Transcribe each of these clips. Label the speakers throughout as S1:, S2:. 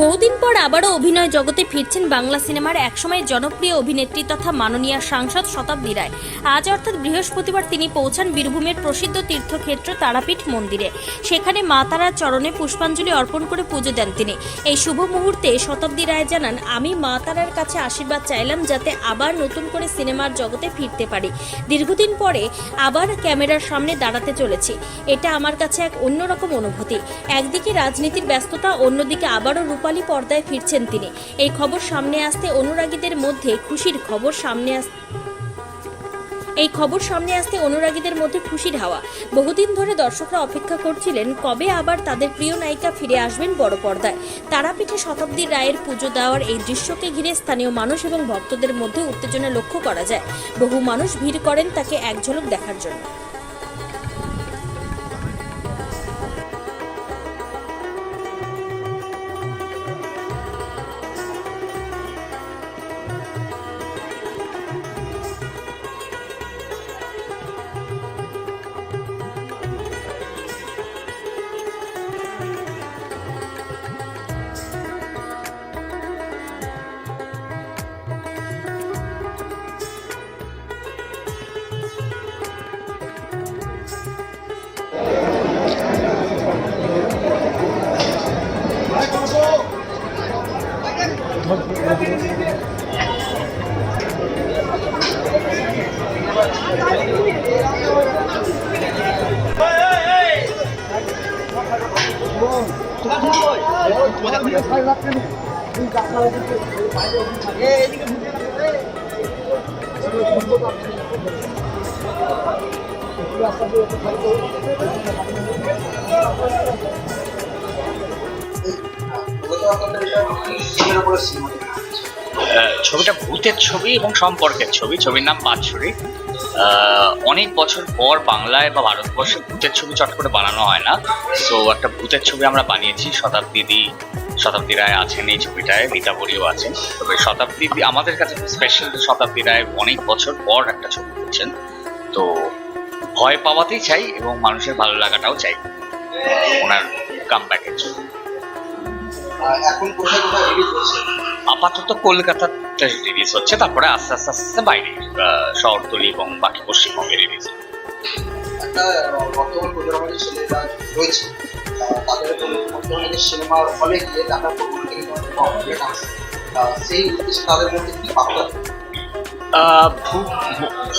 S1: বহুদিন পর আবারও অভিনয় জগতে ফিরছেন বাংলা সিনেমার একসময় জনপ্রিয় অভিনেত্রী তথা মাননীয় সাংসদ শতাব্দী রায়। আজ অর্থাৎ বৃহস্পতিবার তিনি পৌঁছান বীরভূমের প্রসিদ্ধ তীর্থক্ষেত্র তারাপীঠ মন্দিরে। সেখানে মা তারার চরণে পুষ্পাঞ্জলি অর্পণ করে পুজো দেন তিনি। এই শুভ মুহূর্তে শতাব্দী রায় জানান, আমি মা তারার কাছে আশীর্বাদ চাইলাম যাতে আবার নতুন করে সিনেমার জগতে ফিরতে পারি। দীর্ঘদিন পরে আবার ক্যামেরার সামনে দাঁড়াতে চলেছি। এটা আমার কাছে এক অন্যরকম অনুভূতি। একদিকে রাজনীতির ব্যস্ততা, অন্যদিকে আবারও রূপালী পর্দায় ফিরছেন তিনি। এই খবর সামনে আসতে অনুরাগীদের মধ্যে খুশির খবর সামনে আস এই খবর সামনে আসতে অনুরাগীদের মধ্যে খুশির হাওয়া। বহুদিন ধরে দর্শকরা অপেক্ষা করছিলেন, কবে আবার তাদের প্রিয় নায়িকা ফিরে আসবেন বড় পর্দায়। তারাপীঠে শতাব্দী রায়ের পুজো দেওয়ার এই দৃশ্যকে ঘিরে স্থানীয় মানুষ এবং ভক্তদের মধ্যে উত্তেজনা লক্ষ্য করা যায়। বহু মানুষ ভিড় করেন তাকে এক ঝলক দেখার জন্য।
S2: ছবিটা ভূতের ছবি এবং সম্পর্কের ছবি। ছবির নাম বাৎসরিক। অনেক বছর পর বাংলায় বা ভারতবর্ষে ভূতের ছবি চট করে বানানো হয় না। সো একটা ভূতের ছবি আমরা বানিয়েছি শতাব্দী শতাব্দী রায় আছেন এই ছবিটায় রীতা বড়িও আছেন। তবে শতাব্দীদি আমাদের কাছে স্পেশাল শতাব্দী রায় অনেক বছর পর একটা ছবি করছেন তো ভয় পাওয়াতেই চাই এবং মানুষের ভালো লাগাটাও চাই। ওনার জন্য।
S3: কোথায় রিলিজ হচ্ছে?
S2: আপাতত কলকাতাতে রিলিজ হচ্ছে তারপরে আস্তে আস্তে আস্তে বাইরে শহরতলি এবং বাকি পশ্চিমবঙ্গে রিলিজ
S3: বর্তমান প্রজন্মের ছেলেরা রয়েছে আহ, তাদের বর্তমানে সিনেমা হলে গিয়ে সেই উদ্দেশ্যে তাদের মধ্যে কি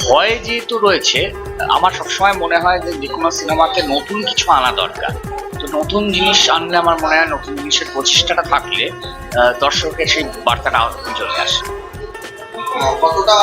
S2: ভয় যেহেতু রয়েছে আমার সবসময় মনে হয় যে যে কোনো সিনেমাতে নতুন কিছু আনা দরকার। নতুন জিনিস আনলে আমার মনে হয় নতুন জিনিসের প্রচেষ্টাটা থাকলে দর্শকের সেই বার্তাটা চলে আসে।
S3: কতটা